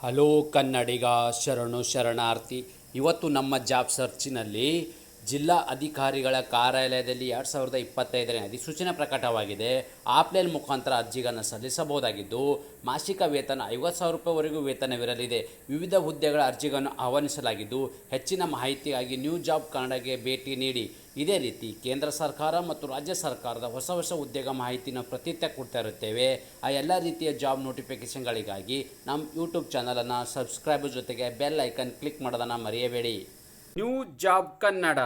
Hello ಕನ್ನಡಿಗ ಶರಣು ಶರಣಾರ್ಥಿ ಇವತ್ತು ನಮ್ಮ ಜಾಬ್ ಸರ್ಚಿನಲ್ಲಿ ಜಿಲ್ಲಾ ಅಧಿಕಾರಿಗಳ ಕಾರ್ಯಾಲಯದಲ್ಲಿ ಎರಡು ಸಾವಿರದ ಇಪ್ಪತ್ತೈದನೇ ಅಧಿಸೂಚನೆ ಪ್ರಕಟವಾಗಿದೆ. ಆಪ್ಲೈನ್ ಮುಖಾಂತರ ಅರ್ಜಿಗಳನ್ನು ಸಲ್ಲಿಸಬಹುದಾಗಿದ್ದು, ಮಾಸಿಕ ವೇತನ ಐವತ್ತು ಸಾವಿರ ರೂಪಾಯಿವರೆಗೂ ವೇತನವಿರಲಿದೆ. ವಿವಿಧ ಹುದ್ದೆಗಳ ಅರ್ಜಿಗಳನ್ನು ಆಹ್ವಾನಿಸಲಾಗಿದ್ದು, ಹೆಚ್ಚಿನ ಮಾಹಿತಿಗಾಗಿ ನ್ಯೂ ಜಾಬ್ ಕನ್ನಡಗೆ ಭೇಟಿ ನೀಡಿ. ಇದೇ ರೀತಿ ಕೇಂದ್ರ ಸರ್ಕಾರ ಮತ್ತು ರಾಜ್ಯ ಸರ್ಕಾರದ ಹೊಸ ಹೊಸ ಉದ್ಯೋಗ ಮಾಹಿತಿನ ಪ್ರತಿತ್ಯ ಕೊಡ್ತಾ ಇರುತ್ತೇವೆ. ಆ ಎಲ್ಲ ರೀತಿಯ ಜಾಬ್ ನೋಟಿಫಿಕೇಷನ್ಗಳಿಗಾಗಿ ನಮ್ಮ ಯೂಟ್ಯೂಬ್ ಚಾನಲನ್ನು ಸಬ್ಸ್ಕ್ರೈಬ್ ಜೊತೆಗೆ ಬೆಲ್ ಐಕನ್ ಕ್ಲಿಕ್ ಮಾಡೋದನ್ನು ಮರೆಯಬೇಡಿ. New job Kannada.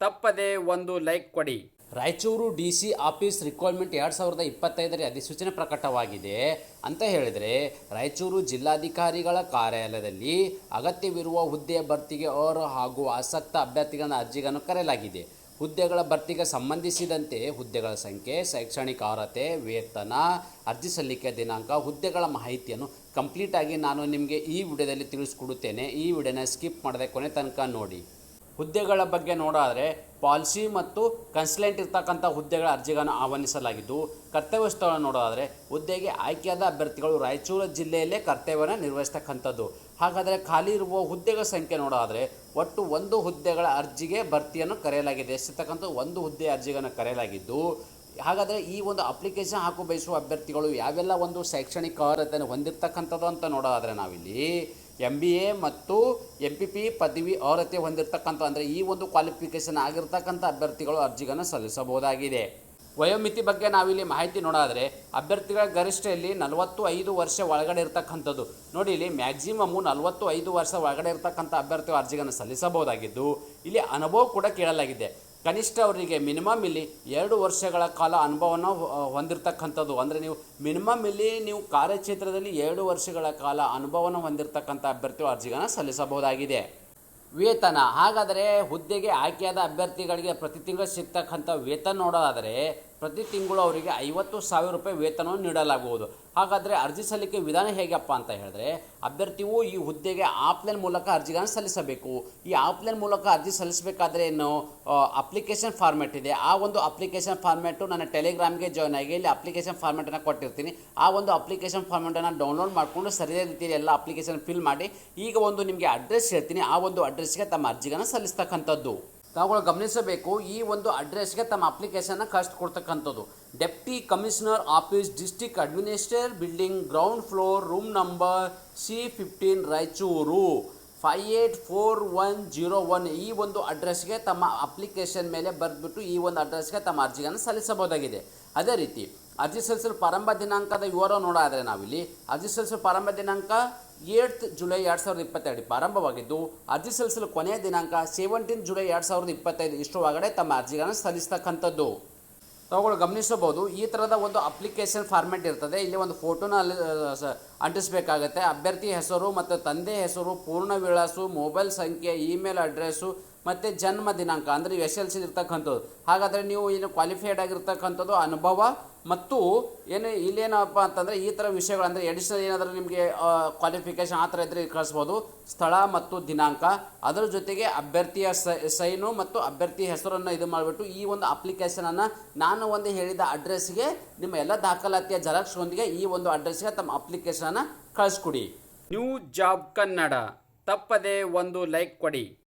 ತಪ್ಪದೆ ಒಂದು ಲೈಕ್ ಕೊಡಿ. Raichur D C office recruitment ಎರಡು ಸಾವಿರದ ಇಪ್ಪತ್ತೈದರ ಅಧಿಸೂಚನೆ ಪ್ರಕಟವಾಗಿದೆ ಅಂತ ಹೇಳಿದರೆ ರಾಯಚೂರು ಜಿಲ್ಲಾಧಿಕಾರಿಗಳ ಕಾರ್ಯಾಲಯದಲ್ಲಿ ಅಗತ್ಯವಿರುವ ಹುದ್ದೆಯ ಭರ್ತಿಗೆ ಅವರು ಹಾಗೂ ಆಸಕ್ತ ಅಭ್ಯರ್ಥಿಗಳ ಅರ್ಜಿಗಳನ್ನು ಕರೆಯಲಾಗಿದೆ. ಹುದ್ದೆಗಳ ಭರ್ತಿಗೆ ಸಂಬಂಧಿಸಿದಂತೆ ಹುದ್ದೆಗಳ ಸಂಖ್ಯೆ ಶೈಕ್ಷಣಿಕ ಅರ್ಹತೆ ವೇತನ, ಅರ್ಜಿ ಸಲ್ಲಿಕೆ ದಿನಾಂಕ, ಹುದ್ದೆಗಳ ಮಾಹಿತಿಯನ್ನು ಕಂಪ್ಲೀಟಾಗಿ ನಾನು ನಿಮಗೆ ಈ ವಿಡಿಯೋದಲ್ಲಿ ತಿಳಿಸ್ಕೊಡುತ್ತೇನೆ. ಈ ವಿಡಿಯೋನ ಸ್ಕಿಪ್ ಮಾಡದೆ ಕೊನೆ ತನಕ ನೋಡಿ. ಹುದ್ದೆಗಳ ಬಗ್ಗೆ ನೋಡಾದರೆ ಪಾಲಿಸಿ ಮತ್ತು ಕನ್ಸಲೆಂಟ್ ಇರ್ತಕ್ಕಂಥ ಹುದ್ದೆಗಳ ಅರ್ಜಿಗಳನ್ನು ಆಹ್ವಾನಿಸಲಾಗಿದ್ದು, ಕರ್ತವ್ಯ ಸ್ಥಳ ನೋಡೋದಾದರೆ ಹುದ್ದೆಗೆ ಆಯ್ಕೆಯಾದ ಅಭ್ಯರ್ಥಿಗಳು ರಾಯಚೂರು ಜಿಲ್ಲೆಯಲ್ಲೇ ಕರ್ತವ್ಯವನ್ನು ನಿರ್ವಹಿಸ್ತಕ್ಕಂಥದ್ದು. ಹಾಗಾದರೆ ಖಾಲಿ ಇರುವ ಹುದ್ದೆಗಳ ಸಂಖ್ಯೆ ನೋಡೋದಾದರೆ ಒಟ್ಟು ಒಂದು ಹುದ್ದೆಗಳ ಅರ್ಜಿಗೆ ಭರ್ತಿಯನ್ನು ಕರೆಯಲಾಗಿದೆ. ಎಷ್ಟಿರ್ತಕ್ಕಂಥ ಒಂದು ಹುದ್ದೆ ಅರ್ಜಿಗಳನ್ನು ಕರೆಯಲಾಗಿದ್ದು, ಹಾಗಾದರೆ ಈ ಒಂದು ಅಪ್ಲಿಕೇಶನ್ ಹಾಕು ಬಯಸುವ ಅಭ್ಯರ್ಥಿಗಳು ಯಾವೆಲ್ಲ ಒಂದು ಶೈಕ್ಷಣಿಕ ಅರ್ಹತೆಯನ್ನು ಹೊಂದಿರತಕ್ಕಂಥದ್ದು ಅಂತ ನೋಡೋದಾದರೆ ನಾವಿಲ್ಲಿ ಎಂ ಬಿ ಎ ಮತ್ತು ಎಂ ಪಿ ಪಿ ಪದವಿ ಅರ್ಹತೆ ಹೊಂದಿರತಕ್ಕಂಥ, ಅಂದರೆ ಈ ಒಂದು ಕ್ವಾಲಿಫಿಕೇಷನ್ ಆಗಿರ್ತಕ್ಕಂಥ ಅಭ್ಯರ್ಥಿಗಳು ಅರ್ಜಿಗಳನ್ನು ಸಲ್ಲಿಸಬಹುದಾಗಿದೆ. ವಯೋಮಿತಿ ಬಗ್ಗೆ ನಾವಿಲ್ಲಿ ಮಾಹಿತಿ ನೋಡಾದರೆ, ಅಭ್ಯರ್ಥಿಗಳ ಗರಿಷ್ಠ ಇಲ್ಲಿ ನಲವತ್ತು ಐದು ವರ್ಷ ಒಳಗಡೆ ಇರತಕ್ಕಂಥದ್ದು. ನೋಡಿ, ಇಲ್ಲಿ ಮ್ಯಾಕ್ಸಿಮಮ್ಮು ನಲವತ್ತು ಐದು ವರ್ಷ ಒಳಗಡೆ ಇರತಕ್ಕಂಥ ಅಭ್ಯರ್ಥಿಗಳು ಅರ್ಜಿಗಳನ್ನು ಸಲ್ಲಿಸಬಹುದಾಗಿದ್ದು, ಇಲ್ಲಿ ಅನುಭವ ಕೂಡ ಕೇಳಲಾಗಿದೆ. ಕನಿಷ್ಠ ಅವರಿಗೆ ಮಿನಿಮಮ್ ಇಲ್ಲಿ ಎರಡು ವರ್ಷಗಳ ಕಾಲ ಅನುಭವವನ್ನು ಹೊಂದಿರತಕ್ಕಂಥದ್ದು. ಅಂದರೆ ನೀವು ಮಿನಿಮಮ್ ಇಲ್ಲಿ ನೀವು ಕಾರ್ಯಕ್ಷೇತ್ರದಲ್ಲಿ ಎರಡು ವರ್ಷಗಳ ಕಾಲ ಅನುಭವವನ್ನು ಹೊಂದಿರತಕ್ಕಂಥ ಅಭ್ಯರ್ಥಿಗಳು ಅರ್ಜಿಗಳನ್ನು ಸಲ್ಲಿಸಬಹುದಾಗಿದೆ. ವೇತನ. ಹಾಗಾದರೆ ಹುದ್ದೆಗೆ ಆಯ್ಕೆಯಾದ ಅಭ್ಯರ್ಥಿಗಳಿಗೆ ಪ್ರತಿ ತಿಂಗಳು ಸಿಗ್ತಕ್ಕಂಥ ವೇತನ ನೋಡೋದಾದರೆ ಪ್ರತಿ ತಿಂಗಳು ಅವರಿಗೆ ಐವತ್ತು ಸಾವಿರ ರೂಪಾಯಿ ವೇತನವನ್ನು ನೀಡಲಾಗುವುದು. ಹಾಗಾದರೆ ಅರ್ಜಿ ಸಲ್ಲಿಕೆ ವಿಧಾನ ಹೇಗಪ್ಪ ಅಂತ ಹೇಳಿದ್ರೆ, ಅಭ್ಯರ್ಥಿಯು ಈ ಹುದ್ದೆಗೆ ಆಫ್ಲೈನ್ ಮೂಲಕ ಅರ್ಜಿಗಳನ್ನು ಸಲ್ಲಿಸಬೇಕು. ಈ ಆಫ್ಲೈನ್ ಮೂಲಕ ಅರ್ಜಿ ಸಲ್ಲಿಸಬೇಕಾದ್ರೆ ಏನು ಅಪ್ಲಿಕೇಶನ್ ಫಾರ್ಮೆಟ್ ಇದೆ. ಆ ಒಂದು ಅಪ್ಲಿಕೇಶನ್ ಫಾರ್ಮೆಟು ನನ್ನ ಟೆಲಿಗ್ರಾಮ್ಗೆ ಜಾಯ್ನ್ ಆಗಿ ಇಲ್ಲಿ ಅಪ್ಲಿಕೇಶನ್ ಫಾರ್ಮೆಟನ್ನು ಕೊಟ್ಟಿರ್ತೀನಿ. ಆ ಒಂದು ಅಪ್ಲಿಕೇಶನ್ ಫಾರ್ಮೆಟನ್ನು ಡೌನ್ಲೋಡ್ ಮಾಡಿಕೊಂಡು ಸರಿಯಾದ ರೀತಿಯಲ್ಲಿ ಎಲ್ಲ ಅಪ್ಲಿಕೇಶನ್ ಫಿಲ್ ಮಾಡಿ, ಈಗ ಒಂದು ನಿಮಗೆ ಅಡ್ರೆಸ್ ಹೇಳ್ತೀನಿ. ಆ ಒಂದು ಅಡ್ರೆಸ್ಗೆ ತಮ್ಮ ಅರ್ಜಿಗಳನ್ನು ಸಲ್ಲಿಸ್ತಕ್ಕಂಥದ್ದು. ತಾವುಗಳು ಗಮನಿಸಬೇಕು, ಈ ಒಂದು ಅಡ್ರೆಸ್ಗೆ ತಮ್ಮ ಅಪ್ಲಿಕೇಶನ್ನ ಕಳಿಸ್ಕೊಡ್ತಕ್ಕಂಥದ್ದು deputy commissioner office district administrator building ground floor room number C fifteen Raichur five eight four one zero one ಈ ಒಂದು ಅಡ್ರೆಸ್ಗೆ ತಮ್ಮ ಅಪ್ಲಿಕೇಶನ್ ಮೇಲೆ ಬರೆದ್ಬಿಟ್ಟು ಈ ಒಂದು ಅಡ್ರೆಸ್ಗೆ ತಮ್ಮ ಅರ್ಜಿಗಳನ್ನು ಸಲ್ಲಿಸಬಹುದಾಗಿದೆ. ಅದೇ ರೀತಿ, ಅರ್ಜಿ ಸಲ್ಲಿಸಲು ಪ್ರಾರಂಭ ದಿನಾಂಕದ ವಿವರ ನೋಡಾದರೆ ನಾವಿಲ್ಲಿ, ಅರ್ಜಿ ಸಲ್ಲಿಸಲು ಪ್ರಾರಂಭ ದಿನಾಂಕ ಏಳ್ತ್ ಜುಲೈ ಎರಡು ಸಾವಿರದ ಇಪ್ಪತ್ತೆರಡು ಪ್ರಾರಂಭವಾಗಿದ್ದು, ಅರ್ಜಿ ಸಲ್ಲಿಸಲು ಕೊನೆಯ ದಿನಾಂಕ ಸೆವೆಂಟೀನ್ ಜುಲೈ ಎರಡು ಸಾವಿರದ ಇಪ್ಪತ್ತೈದು ಇಷ್ಟರೊಳಗಡೆ ತಮ್ಮ ಅರ್ಜಿಗಳನ್ನು ಸಲ್ಲಿಸ್ತಕ್ಕಂಥದ್ದು. ತಾವುಗಳು ಗಮನಿಸಬಹುದು, ಈ ಥರದ ಒಂದು ಅಪ್ಲಿಕೇಶನ್ ಫಾರ್ಮೆಟ್ ಇರ್ತದೆ. ಇಲ್ಲಿ ಒಂದು ಫೋಟೋನ ಅಲ್ಲಿ ಅಂಟಿಸಬೇಕಾಗತ್ತೆ. ಅಭ್ಯರ್ಥಿ ಹೆಸರು ಮತ್ತು ತಂದೆ ಹೆಸರು, ಪೂರ್ಣ ವಿಳಾಸು, ಮೊಬೈಲ್ ಸಂಖ್ಯೆ, ಇಮೇಲ್ ಅಡ್ರೆಸ್ಸು ಮತ್ತು ಜನ್ಮ ದಿನಾಂಕ, ಅಂದರೆ ಎಸ್ ಎಲ್ ಸಿ ಇರ್ತಕ್ಕಂಥದ್ದು. ಹಾಗಾದರೆ ನೀವು ಏನು ಕ್ವಾಲಿಫೈಡ್ ಆಗಿರ್ತಕ್ಕಂಥದ್ದು ಅನುಭವ ಮತ್ತು ಏನು ಇಲ್ಲೇನಪ್ಪ ಅಂತಂದರೆ ಈ ಥರ ವಿಷಯಗಳು, ಅಂದರೆ ಎಡಿಷನಲ್ ಏನಾದರೂ ನಿಮಗೆ ಕ್ವಾಲಿಫಿಕೇಷನ್ ಆ ಥರ ಇದ್ದರೆ ಕಳಿಸ್ಬೋದು. ಸ್ಥಳ ಮತ್ತು ದಿನಾಂಕ, ಅದರ ಜೊತೆಗೆ ಅಭ್ಯರ್ಥಿಯ ಸೈನು ಮತ್ತು ಅಭ್ಯರ್ಥಿ ಹೆಸರನ್ನು ಇದು ಮಾಡಿಬಿಟ್ಟು ಈ ಒಂದು ಅಪ್ಲಿಕೇಶನನ್ನು ನಾನು ಒಂದು ಹೇಳಿದ ಅಡ್ರೆಸ್ಗೆ ನಿಮ್ಮ ಎಲ್ಲ ದಾಖಲಾತಿಯ ಜೆರಾಕ್ಸ್ನೊಂದಿಗೆ ಈ ಒಂದು ಅಡ್ರೆಸ್ಗೆ ತಮ್ಮ ಅಪ್ಲಿಕೇಶನನ್ನು ಕಳಿಸ್ಕೊಡಿ. ನ್ಯೂ ಜಾಬ್ ಕನ್ನಡ ತಪ್ಪದೆ ಒಂದು ಲೈಕ್ ಕೊಡಿ.